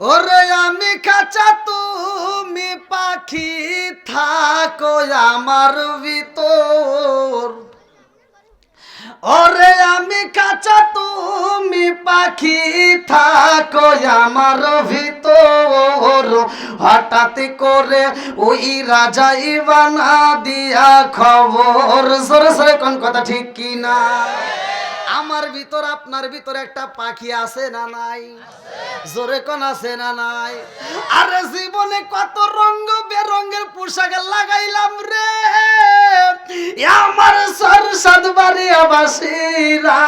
ওরে আমি খাঁচা, তুমি পাখি, থাকো আমার ভিতর। ওরে আমি খাঁচা, তুমি পাখি, থাকো আমার ভিতর। হঠাৎ করে ওই রাজাই বানা দিয়া খবর। সরে সরে কোন কথা ঠিক কি না আমার ভিতর, আপনার ভিতর একটা পাখি আছে না নাই? জোরে কোন আছে না নাই? আরে জীবনে কত রঙ বেরঙের পোশাক লাগাইলাম রে। আমার সর সাদবাড়ি আবাসীরা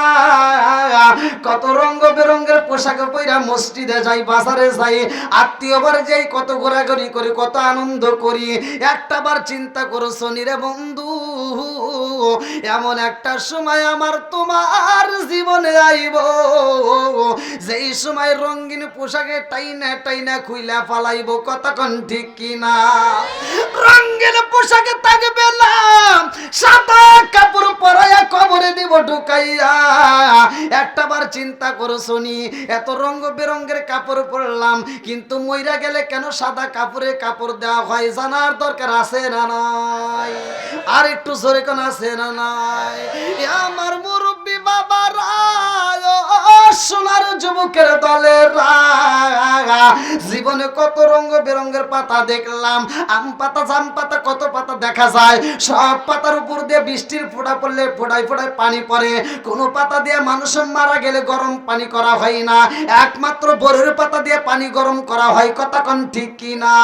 কত রঙ বেরঙের পোশাক পইরা মসজিদে যাই, বাজারে যাই আত্মীয়বার যাই, কত ঘোরাঘুরি করি, কত আনন্দ করি। একটা বার চিন্তা করো, শনিরে বন্ধু এমন একটা সময় আমার তোমার জীবনে আইব। সময় রঙিন পোশাকে টাইনা টাইনা খুইলা ফালাইব কতক্ষণ ঠিক কিনা? রঙিন পোশাকে থাকবে না, সাদা কাপড় পরাইয়া কবরে দিব ঢুকাইয়া। একটা বার চিন্তা করো শুনি এত রঙ বেরঙ্গের কাপড় পরলাম, কিন্তু মইরা গেলে কেন সাদা কাপড়ে কাপড় দেওয়া হয় জানার দরকার আছে না নাই? আর একটু জোরে কোন আছে না নাই? এ আমার মুরব্বী বাবারা সোনার যুবকের দলের জীবনে কত রঙ বেরঙ্গের পাতা দেখলাম। আম পাতা, জাম পাতা, কত পাতা দেখা যায়। সব পাতার উপর দিয়ে বৃষ্টির ফোঁটা পড়লে ফোঁটায় ফোঁটায় পানি পড়ে। কোনো পাতা দিয়ে মানুষ মারা গেলে গরম পানি করা হয় না। একমাত্র বরের পাতা দিয়ে পানি গরম করা হয় কতক্ষণ ঠিক কি না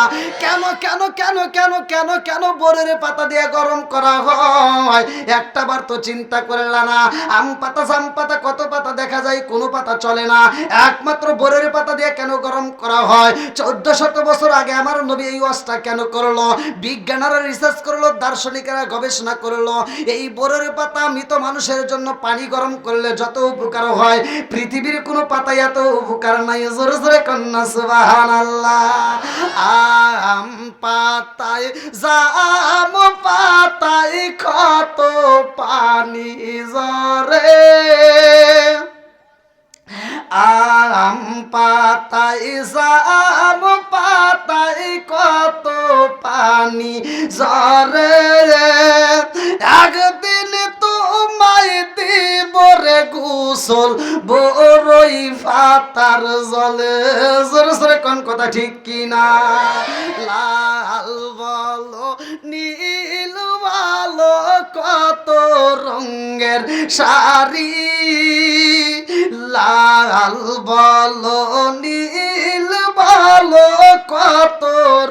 কেন কেন কেন কেন কেন কেন বরের পাতা দিয়ে গরম করা হয়? একটা বার তো চিন্তা করলা না আম পাতা, জাম পাতা, কত পাতা দেখা যায়, কোনো পাতা চলে না। একমাত্র বরের পাতা দিয়ে কেন গরম করা হয়। চোদ্দ শত বছর আগে আমার নবী এই ওয়াজটা কেন করল? বিজ্ঞানীরা রিসার্চ করল, দার্শনিকেরা গবেষণা করল। এই বরের পাতা মৃত মানুষের জন্য পানি গরম করলে যত উপকার হয়। পৃথিবীর কোনো পাতায় এত উপকার নাই। জোরে জোরে কন্যা সুবাহান আল্লাহ আম পাতায়, জাম পাতায় কত পানি জাম পাতায় কত পানি জরে একদিন তোমায় দিব রে গুসল বড়ই ফাতার জলে। জোরে জোরে কোন কথা ঠিক কিনা? লাল বলো, নীল ভালো কত রঙের শাড়ি। লাল বলো, নীল ভালো কত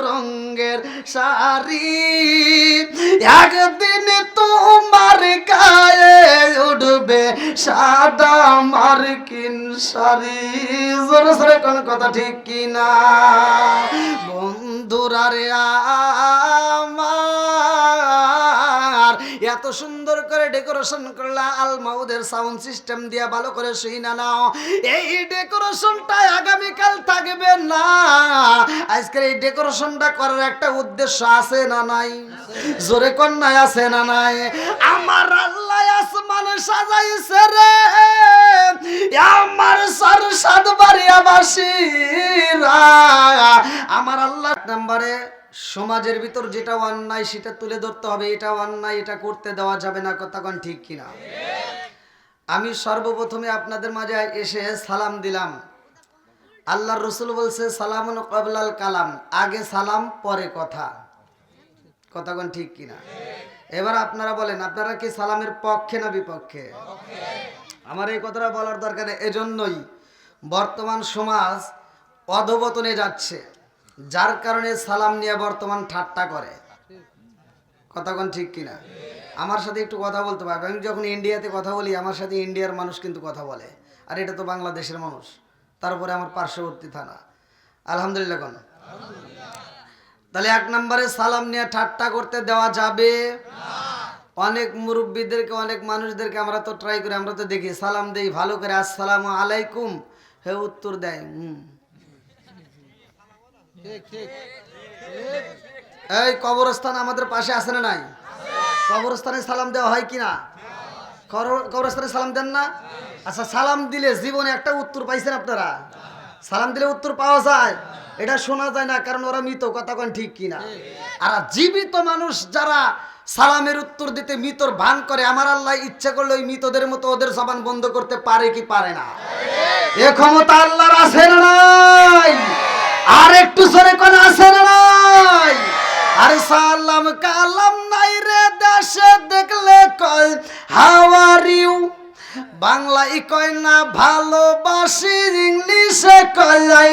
রঙের শাড়ি। একদিন তোমার গায়ে উঠবে সাদা মার্কিন শাড়ি। জোরে জোরে কোন কথা ঠিক কিনা? বন্ধুরা রে আমার এত সুন্দর করে ডেকোরেশন করলা আল মাউদের সাউন্ড সিস্টেম দিয়া ভালো করে শুই না নাও। এই ডেকোরেশনটা আগামীকাল থাকবে না। আজকের এই ডেকোরেশনটা করার একটা উদ্দেশ্য আছে না নাই? জোরে কন্যায় আছে না নাই? আমার আল্লাহ আসমান সাজাইছে রে। আমার সর সাদ বাড়িয়াবাসীরা। আমার আল্লাহ নাম্বারে সমাজের ভিতর যেটা অন্যায় সেটা তুলে ধরতে হবে, এটা অন্যায়, এটা করতে দেওয়া যাবে না কতক্ষণ ঠিক কিনা? আমি সর্বপ্রথমে আপনাদের মাঝে এসে সালাম দিলাম। আল্লাহর রসুল বলছে সালাম কবলাল কালাম। আগে সালাম, পরে কথা। কতক্ষণ ঠিক কিনা? এবার আপনারা বলেন, আপনারা কি সালামের পক্ষে না বিপক্ষে? আমার এই কথাটা বলার দরকার। এজন্যই বর্তমান সমাজ অধবতনে যাচ্ছে। যার কারণে সালাম নিয়ে বর্তমান ঠাট্টা করে। কথাক্ষণ ঠিক কিনা? আমার সাথে একটু কথা বলতে পারবে। আমি যখন ইন্ডিয়াতে কথা বলি, আমার সাথে ইন্ডিয়ার মানুষ কিন্তু কথা বলে। আর এটা তো বাংলাদেশের মানুষ। তারপরে আমার পার্শ্ববর্তী থানা। আলহামদুলিল্লাহ কোন। তাহলে এক নম্বরে সালাম নিয়ে ঠাট্টা করতে দেওয়া যাবে। অনেক মুরব্বীদেরকে, অনেক মানুষদেরকে আমরা তো ট্রাই করি। আমরা তো দেখি, সালাম দেই, ভালো করে, আসসালামু আলাইকুম। হে উত্তর দেয়, হুম। এই কবরস্থান আমাদের পাশে আছে না নাই? কবরস্থানে সালাম দেওয়া হয় কিনা? কবর- কবরস্থানে সালাম দেন না? আচ্ছা সালাম দিলে জীবনে একটা উত্তর পাইছেন আপনারা? সালাম দিলে উত্তর পাওয়া যায়। এটা শোনা যায় না, কারণ ওরা মৃত, কথা কোন ঠিক কিনা? আর জীবিত মানুষ যারা সালামের উত্তর দিতে মৃতর ভান করে, আমার আল্লাহ ইচ্ছা করলে ওই মৃতদের মতো ওদের জবান বন্ধ করতে পারে কি পারে না? এ ক্ষমতা আল্লাহর আছে না কয় না ভালোবাসি ইংলিশে কয় আই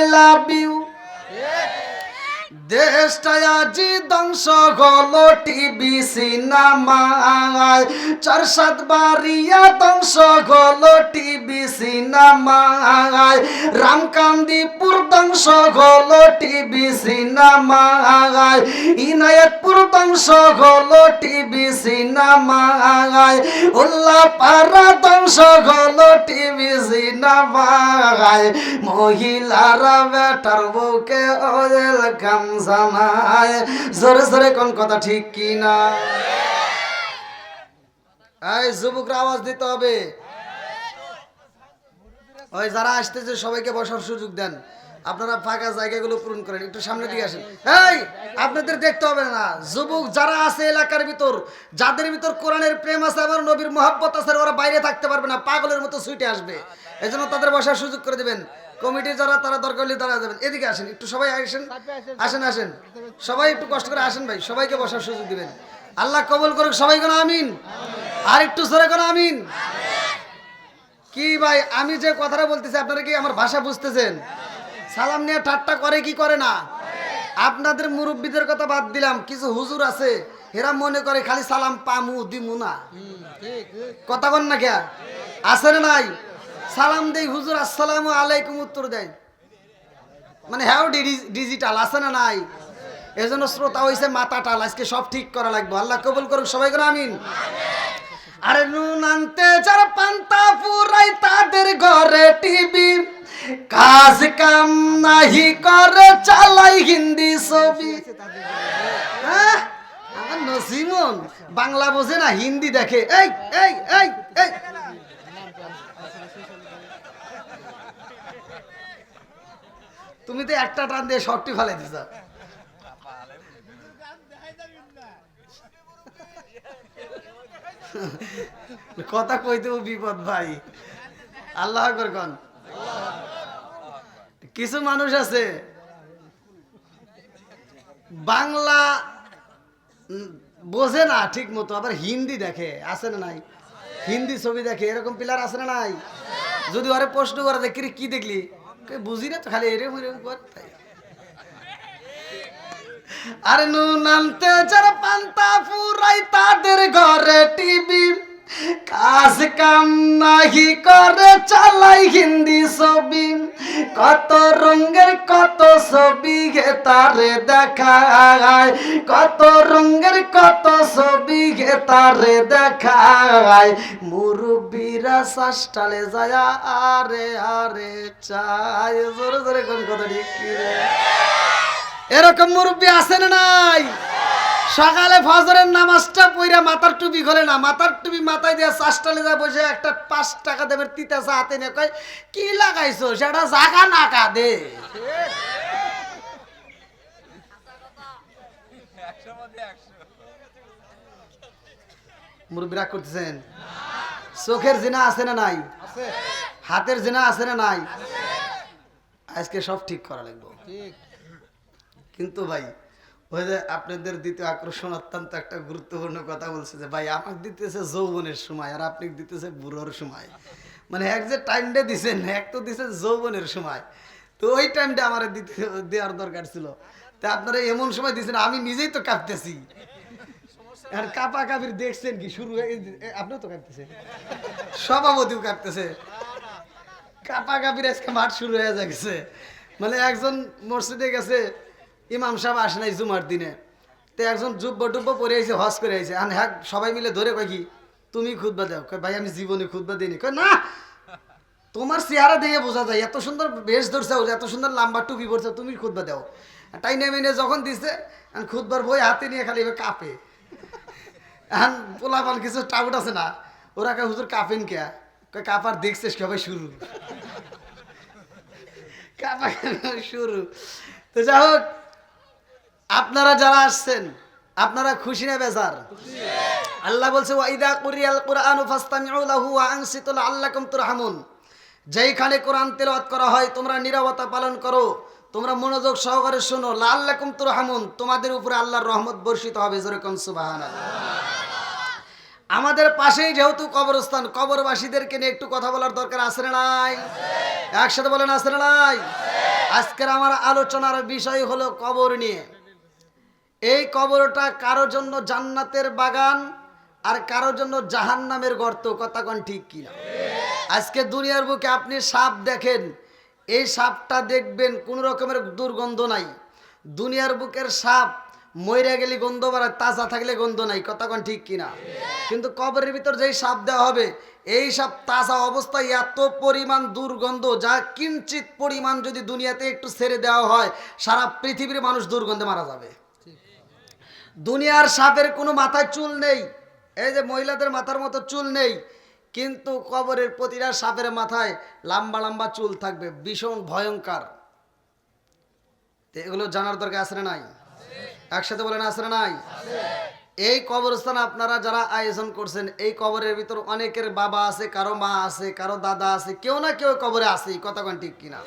লাভ ইউ দেশটা আজি ধ্বংস হলো টিভি সিনেমায় চার সাত বারিয়া ধ্বংস হলো টিভি সিনেমায় রামকান্দিপুর ধ্বংস হলো টিভি সিনেমায় ইনায়তপুর ধ্বংস হলো টিভি সিনেমায় উল্লাপাড়া ধ্বংস হলো টিভি সিনেমায় মহিলারা বেটার বউকে ওদের কাম জানায়। জোরে জোরে কোন কথা ঠিক কি না? এই যুবকরা আওয়াজ দিতে হবে। ওই যারা আসতেছে, সবাইকে বসার সুযোগ দেন। আপনারা ফাঁকা জায়গাগুলো পূরণ করেন। একটু সামনে দিকে আসেন। এই, আপনাদের দেখতে হবে না। যুবক যারা আছে এলাকার ভিতর, যাদের ভিতর কোরআনের প্রেম আছে আমার নবীর মহাব্বত আছে, ওরা বাইরে থাকতে পারবে না, পাগলের মতো সুইটে আসবে। এই জন্য তাদের বসার সুযোগ করে দেবেন। কমিটির যারা তারা দরকার হলে তারা যাবেন। এদিকে আসেন একটু সবাই আসেন। আসেন আসেন সবাই একটু কষ্ট করে আসেন ভাই সবাইকে বসার সুযোগ দিবেন। আল্লাহ কবুল করুক সবাই কোনো আমিন। আর একটু সরে কোনো আমিন। কি ভাই আমি যে কথাটা বলতেছি আপনারা কি আমার ভাষা বুঝতেছেন? সালাম নিয়ে ঠাট্টা করে কি করে না? আপনাদের মুরব্বীদের কথা বাদ দিলাম কিছু হুজুর আছে এরা মনে করে খালি সালাম পামু দিমু না। কথা কন না কে? আছে না নাই? সালাম দেই হুজুর, আসসালামু আলাইকুম উত্তর দেয় মানে হ্যাঁ ডিজিটাল আছে না নাই? এজন্য শ্রোতা হইছে মাথা টাল, আজকে সব ঠিক করা লাগবে। আল্লাহ কবুল করুক, সবাই করে আমিন। আরে নুন আনতে যারা পান্তা ফুরাই তাদের ঘরে টিভি। কাজ কাম নাহি করে, চালাই হিন্দি ছবি। হ্যাঁ? নসিমন বাংলা বোঝে না, হিন্দি দেখে। এই এই এই এই। তুমি তো একটা টান দিয়ে শর্টটি ফেলে দিছ। কথা কইতেও বিপদ ভাই। আল্লাহ আকবার কন। কিছু মানুষ আছে, বাংলা বোঝে না ঠিক মতো আবার হিন্দি দেখে, আছে না নাই? হিন্দি ছবি দেখে, এরকম পিলার আছে না নাই? যদি ওরে প্রশ্ন করে দেখি, কি দেখলি? বুঝি না তো, খালি এরে মরে তাই। আরে নুন আনতে যারা পান্তা ফুরাই তাদের ঘরে নাহি করে, চালাই হিন্দি ছবি। কত রঙের, কত ছবি গে তারে দেখায়। কত রঙের, কত ছবি গে তারে দেখায়। শ্বাসটালে যায়, আরে আরে চায় জোরে জোরে কোন কথা? এরকম মুরব্বী আছে না নাই? সকালে ফজরের মাথার টুপি খোলে না মাথার টুপি মাথায় দিয়ে চাষটালে যা বসে একটা পাঁচ টাকা দেবের তিতা চা হাতে নিয়ে কয় কি লাগাইছো? সেটা জাগা নাকা দে মুরব্বী রাগ করতেছেন। চোখের জিনা আছে না নাই? হাতের জিনা আছে না নাই? আজকে সব ঠিক করা লাগবে। কিন্তু ভাই ওই যে আপনাদের দ্বিতীয় আকর্ষণ অত্যন্ত একটা গুরুত্বপূর্ণ কথা বলছে যে, ভাই, আমাকে দিতেছে যৌবনের সময় আর আপনি দিতেছে বুড়োর সময়। মানে এক যে টাইমটা দিছেন, এক তো দিছে যৌবনের সময়। তো ওই টাইমটা আমার দেওয়ার দরকার ছিল। তা আপনারা এমন সময় দিছেন, আমি নিজেই তো কাঁপতেছি। আর কাপা কাপির দেখছেন কি, শুরু আপনিও তো কাঁপতেছেন সভাপতিও কাঁপতেছে। কাপা কাপির আজকে মাঠ শুরু হয়ে যাচ্ছে মানে একজন মসজিদে গেছে ইমাম সাহেব আসে নাই জুমার দিনে। তো একজন জুব্ব টুব্ব পরে আইছে, হজ করে আইছে। আর হ্যাঁ সবাই মিলে ধরে কয় কি, তুমি খুদবা দাও। কয়, ভাই, আমি জীবনে খুদবা দিইনি। কয়, না, তোমার চেহারা দেখে বোঝা যায়। এত সুন্দর বেশ ধরছে এত সুন্দর লাম্বা টুপি পরছে, তুমি খুদবা দাও। টাই নেমে যখন দিছে খুদবার বই হাতে নিয়ে খালি কাঁপে। এখন পোলাপান কিছু টাউট আছে না, ওরা কে হুজুর, কাঁপেন কে? কাপার দেখছিস সবাই শুরু। কাপা শুরু। তো যাই হোক আপনারা যারা আসছেন, আপনারা খুশি না বেজার? আল্লাহ বলছে ওয়াইদা কুরিয়াল কুরআন ফাস্তামিউ লাহু যেইখানে কোরআন তেলাওয়াত করা হয়, তোমরা নীরবতা পালন করো। তোমরা মনোযোগ সহকারে শোনো, লাআল্লাকুম তুরহামুন। তোমাদের উপরে আল্লাহর রহমত বর্ষিত হবে, জোরে কোন সুবহানাল্লাহ। আমাদের পাশেই যেহেতু কবরস্থান, কবরবাসীদেরকে নিয়ে একটু কথা বলার দরকার আছে না নাই? একসাথে বলেন, আছে না নাই? আজকের আমার আলোচনার বিষয় হলো কবর নিয়ে। এই কবরটা কারোর জন্য জান্নাতের বাগান আর কারোর জন্য জাহান্নামের গর্ত, কথা কোন ঠিক কিনা? আজকে দুনিয়ার বুকে আপনি সাপ দেখেন, এই সাপটা দেখবেন কোন রকমের দুর্গন্ধ নাই। দুনিয়ার বুকের সাপ মইরা গেলে গন্ধ বাড়ায়, তাজা থাকলে গন্ধ নাই কোন ঠিক কিনা? কিন্তু কবরের ভিতর যেই সাপ দেওয়া হবে, এই সাপ তাজা অবস্থায় এত পরিমাণ দুর্গন্ধ, যা কিঞ্চিত পরিমাণ যদি দুনিয়াতে একটু ছেড়ে দেওয়া হয়, সারা পৃথিবীর মানুষ দুর্গন্ধে মারা যাবে। দুনিয়ার সাপের কোনো মাথায় চুল নেই। এই যে মহিলাদের মাথার মতো চুল নেই, কিন্তু কবরের প্রতিটা সাপের মাথায় লম্বা লম্বা চুল থাকবে, ভীষণ ভয়ঙ্কর। এগুলো জানার দরকার আছে নাই? একসাথে বলেন আছে নাই? এই কবরস্থান আপনারা যারা আয়োজন করছেন, এই কবরের ভিতর অনেকের বাবা আছে, কারও মা আছে, কারও দাদা আছে, কেউ না কেউ কবরে আছে কথা কোন ঠিক কিনা?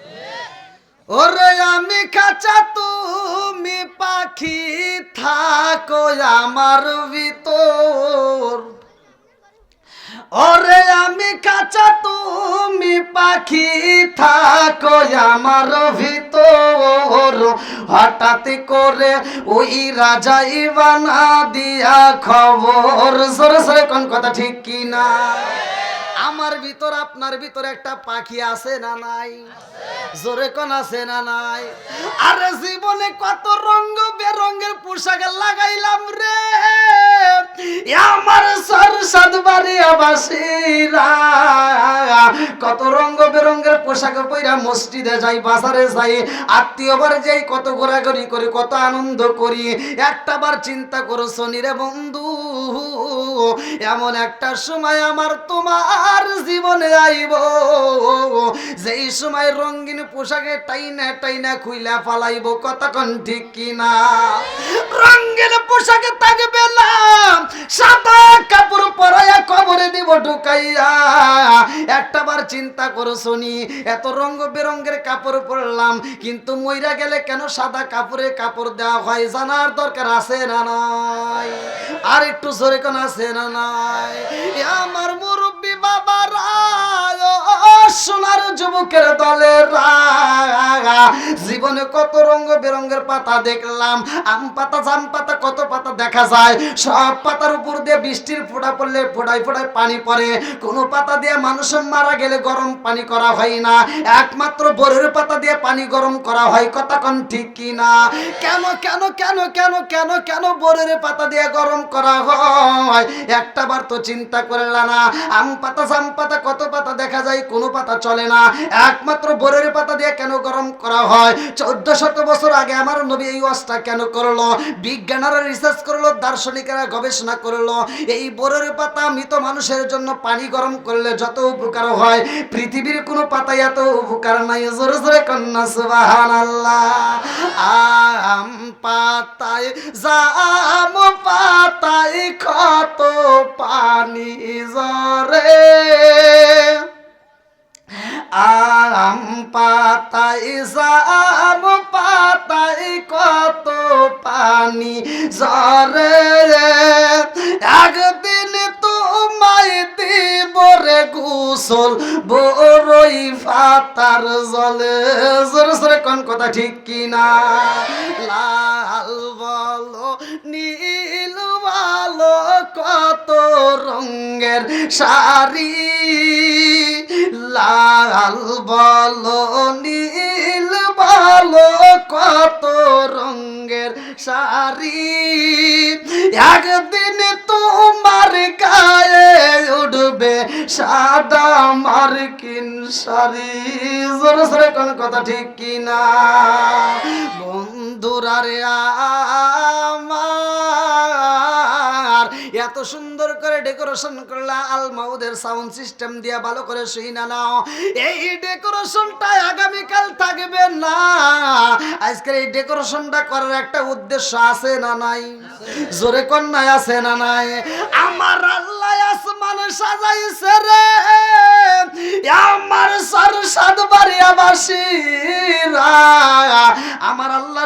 ওরে আমি কাঁচা তুমি পাখি, থাকো আমার ভিতর। ওরে আমি কাঁচা তুমি পাখি, থাকো আমার ভিতর। হঠাৎ করে ওই রাজাই বানা দিয়া খবর। সরে সরে কোন কথা ঠিক কি না আমার ভিতর, আপনার ভিতর একটা পাখি আছে না নাই? জোরে কোন আছে না নাই? আরে জীবনে কত রঙ বেরঙের পোশাক লাগাইলাম রে। আমার সরসাদ বাড়ি আবাসীরা কত রঙ বেরঙের পোশাক পইরা মসজিদে যাই, বাজারে যাই, আত্মীয় বার যাই, কত ঘোরাঘুরি করি, কত আনন্দ করি। একটা বার চিন্তা করো শনি রে বন্ধু এমন একটা সময় আমার তোমার জীবনে আইব। যেই সময় রঙিন পোশাকে টাইনা টাইনা খুইলা ফালাইব কতক্ষণ ঠিক কিনা? রঙিন পোশাকে থাকবে না সাদা কাপড় পরাইয়া কবরে দিব ঢুকাইয়া। একটা বার চিন্তা করো শুনি এত রঙ বেরঙ্গের কাপড় পরলাম, কিন্তু মইরা গেলে কেন সাদা কাপড়ে কাপড় দেওয়া হয় জানার দরকার আছে না নাই? আর একটু জোরে কোন, আছে না নাই? যুবকের দলের জীবনে কত রঙ বেরঙ্গের পাতা দেখলাম। আম পাতা, জাম পাতা, কত পাতা দেখা যায়। সব পাতার উপর দিয়ে বৃষ্টির ফোঁটা পড়লে ফোঁটায় ফোঁটায় পানি পড়ে। কোনো পাতা দিয়ে মানুষ মারা গেলে গরম পানি করা হয় না। একমাত্র বরের পাতা দিয়ে পানি গরম করা হয়। কতক্ষণ ঠিক কি না কেন কেন কেন কেন কেন কেন বরের পাতা দিয়ে গরম করা হয়? একটা বার তো চিন্তা করলা না। আম পাতা, জাম পাতা, কত পাতা দেখা যায়? কোনো পাতা চলে না। একমাত্র বরের পাতা দিয়ে কেন গরম করা হয়? চোদ্দ শত বছর আগে আমার নবী এই ওয়াজটা কেন করল? বিজ্ঞানীরা রিসার্চ করল, দার্শনিকেরা গবেষণা করল। এই বরের পাতা মৃত মানুষের জন্য পানি গরম করলে যত উপকার হয়, পৃথিবীর কোনো পাতায় এত উপকার নাই। জোরে জোরে কন্যা সুবাহান আম পাতায়, জাম পাতায় কত পানি জরে আম পাতায় জাম পাতায় কত পানি। জরে একদিন তোমায় দিব রে গুসল বড়ই ফাতার জলে। জোরে জোরে কোন কথা ঠিক কিনা? লাল বলো, নীল বলো, কত রঙের শাড়ি। লাল বলো, নীল বলো, কত রঙের শাড়ি। একদিন তোমার গায়ে উঠবে সাদা মার্কিন শাড়ি। জোরে জোরে, কোন কথা ঠিক কিনা? বন্ধুরা রে আমার সুন্দর করে ডেকোরেশন করলা আল মাউদের সাউন্ড সিস্টেম দিয়ে ভালো করে শুই না নাও। এই ডেকোরেশনটা আগামীকাল থাকবে না। আজকের এই ডেকোরেশনটা করার একটা উদ্দেশ্য আছে না নাই? জোরে কন্যায় আছে না নাই? আমার আল্লাহ আসমান সাজাইছে রে। আমার সর সাত বাড়িয়াবাসীরা। আমার আল্লাহ